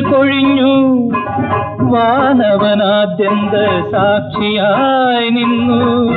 കൊഴിഞ്ഞു. വാനവനാദ്യന്ത സാക്ഷിയായി നിന്നു.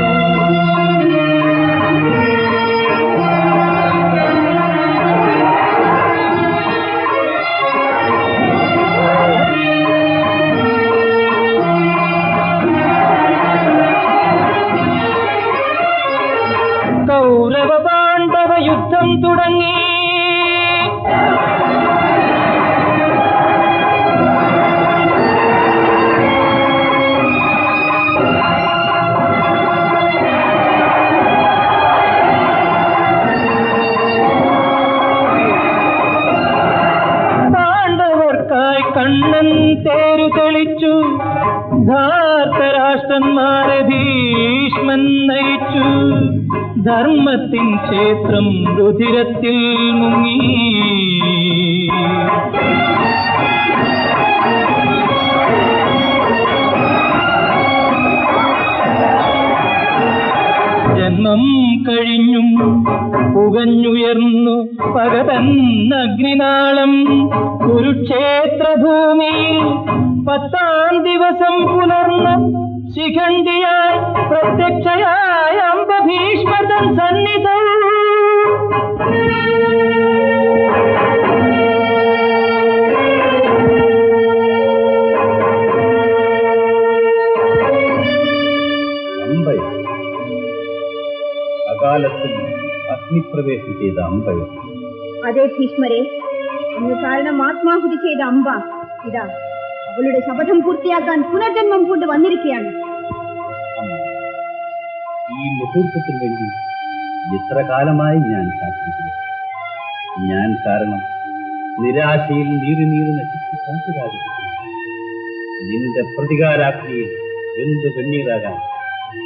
കണ്ണൻ തേരു തെളിച്ചു. ധാർത്തരാഷ്ട്രന്മാരെ ഭീഷ്മൻ നയിച്ചു. ധർമ്മത്തിൻ ക്ഷേത്രം രുതിരത്തിൽ മുങ്ങി. ജന്മം കഴിഞ്ഞും പുകഞ്ഞുയർന്നു പകതൻ അഗ്നിനാളം കുരുക്ഷേത്ര ഭൂമിയിൽ പത്താം ദിവസം പുലർന്ന് ശിഖണ്ഡിയായി പ്രത്യക്ഷയായ അംബഭീഷ്മതൻ സന്നിധം. അമ്പയ അകാലത്തിൽ അഗ്നിപ്രവേശം ചെയ്ത അമ്പ അതെ ഭീഷ്മരെ അന്ന് കാരണം ആത്മാഹുതി ചെയ്ത അമ്പ. ഇതാ അവളുടെ ശപഥം പൂർത്തിയാക്കാൻ പുനർജന്മം കൊണ്ട് വന്നിരിക്കുകയാണ്. ഈ മുഹൂർത്തത്തിന് വേണ്ടി എത്ര കാലമായി ഞാൻ കാത്തിരിക്കുന്നു? ഞാൻ കാരണം നിരാശയിൽ നീറി നീറി നശിച്ച് കാശുരാജിക്കുന്നു നിന്റെ പ്രതികാരാഗ്നിയിൽ എന്ത് വെണ്ണീറാകാൻ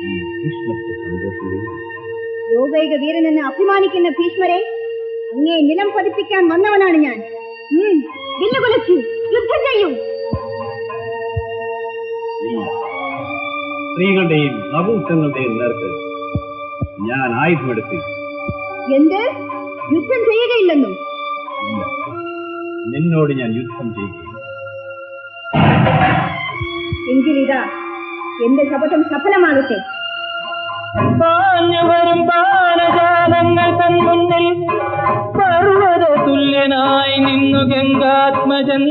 ഈ ഭീഷ്മത്തെ സന്തോഷമില്ല. ലോകൈക വീരനെന്ന് അഭിമാനിക്കുന്ന ഭീഷ്മരെ അങ്ങേ നിലം പതിപ്പിക്കാൻ വന്നവനാണ് ഞാൻ. വില്ലുകുലച്ചു യുദ്ധം ചെയ്യും. സ്ത്രീകളുടെയും നവൂറ്റങ്ങളുടെയും നേർക്ക് ഞാൻ ആയുധമെടുത്തി എന്ത്? യുദ്ധം ചെയ്യുകയില്ലെന്നും? നിന്നോട് ഞാൻ യുദ്ധം ചെയ്യുകയും എങ്കിലിതാ എന്റെ ശപഥം സഫലമാകട്ടെ. പാഞ്ഞു വരും ബാലജാലങ്ങൾ തൻ മുന്നിൽ പർവത തുല്യനായി നിന്നു ഗംഗാത്മജൻ.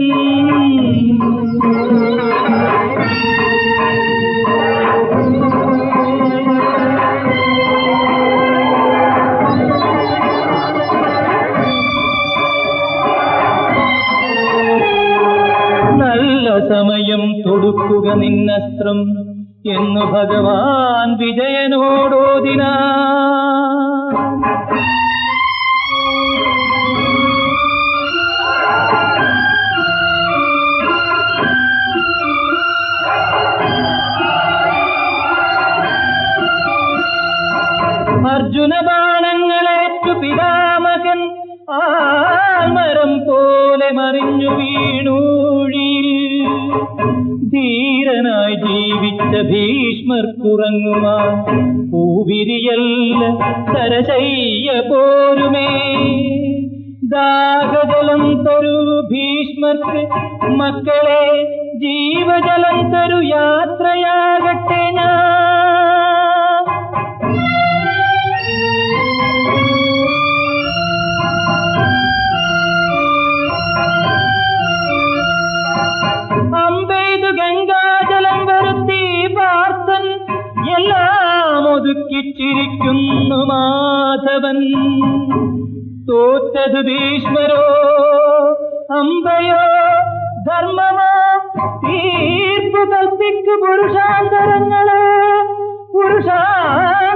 സമയം തൊടുക്കുക നിന്നസ്ത്രം. എന്നു ഭഗവാൻ വിജയനോടോദിന അർജുന ബാണങ്ങളേറ്റു പിതാമകൻ ആൽമരം പോലെ മറിഞ്ഞു വീണൂഴിയിൽ. ജീവിച്ച ഭീഷ്മർക്കുറങ്ങുമാ. പൂവിരിയല്ല സരശയ്യ പോരുമേ. ദാഹജലം തരൂ ഭീഷ്മർക്ക് മക്കളെ ജീവജലം തരൂ എല്ലാം ഒതുക്കിച്ചിരിക്കുന്നു മാധവൻ. തോറ്റത് ഭീഷ്മരോ അമ്പയോ ധർമ്മമോ? തീർപ്പ് കൽപ്പിക്കു പുരുഷാന്തരങ്ങളെ പുരുഷാന്തരങ്ങളോ